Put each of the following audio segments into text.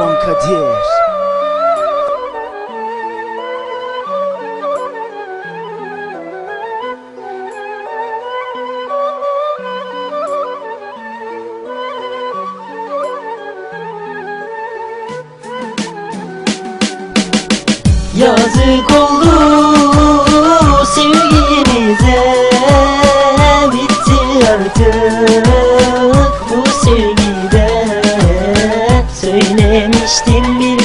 Patron Kadir. Yazık oldu sevgimize Bitti artık bu sevgide Söylemiştim bir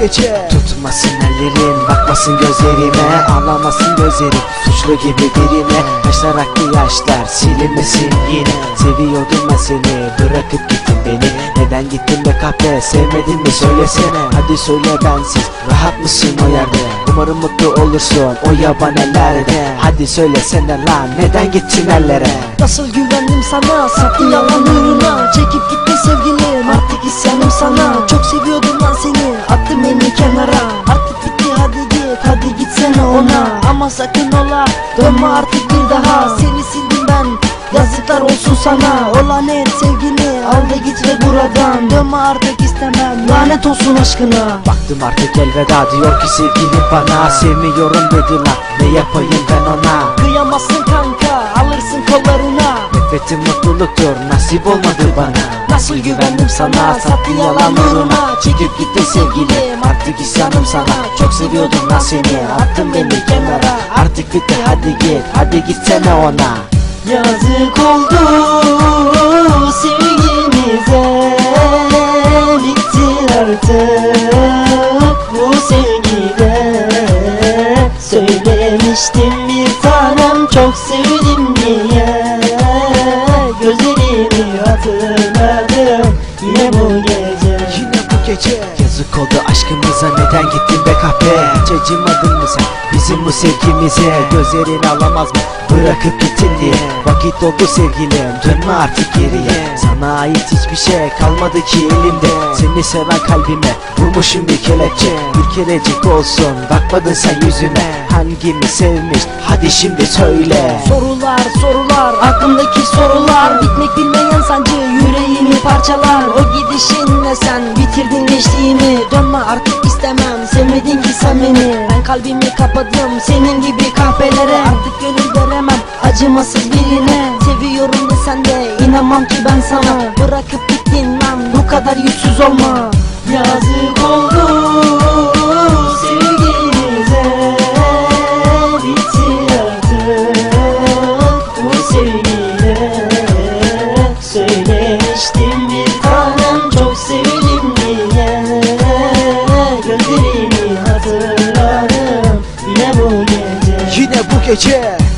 gece Tutmasın ellerin bakmasın gözlerime Ağlamasın gözlerim suçlu gibi birine. Yaşlar aktı yaşlar silinmesin yine. Seviyordum ben seni bırakıp gittin beni. Neden gittin be kahpe sevmedin mi söylesene. Hadi söyle bensiz rahat mısın o yerde? Umarım mutlu olursun o yabanellerde Hadi söylesene lan neden gittin ellere? Nasıl güvendim sana sattın yalan uğruna. Çekip gittin sevgilim artık sakın ola dönme artık bir daha. Seni sildim ben yazıklar olsun sana. O lanet sevgili al da git ve buradan. Dönme artık istemem lanet olsun aşkına. Baktım artık elveda diyor ki sevgilim bana. Sevmiyorum dedi lan ne yapayım ben ona? Kıyamazsın kanka alırsın kollarına. Nefretim mutluluktur nasip olmadı bana Nasıl güvendim sana? Sattın yalan uğruna. Çekip gittin sevgilim artık isyanım sana. Çok seviyordum lan seni. Attın beni kenara. Artık bitti hadi git. Hadi gitsene ona. Yazık oldu Yazık oldu aşkımıza neden gittin be kahpe? Hiç acımadın mı sen? Bizim bu sevgimize Gözlerini alamaz mı? Bırakıp gittin diye. Vakit doldu sevgilim dönme artık geriye. Sana ait hiçbir şey kalmadı ki elimde. Seni seven kalbime vurmuşum bir kelepçe. Bir kerecik olsun bakmadın sen yüzüme. Hangimi sevmiş? Hadi şimdi söyle. Sorular sorular aklımdaki sorular. Bitmek bilmeyen sancı yüreğimi parçalar. O gidişinle sen bitirdin gençliğimi Dönme artık istemem. Sevmedin ki sen beni Ben kalbimi kapadım senin gibi kahvelere Artık gönül veremem acımasız birine. Seviyorum da sen de inanmam ki ben sana. Bırakıp gittin lan bu kadar yüzsüz olma. Yazık é porque, tchê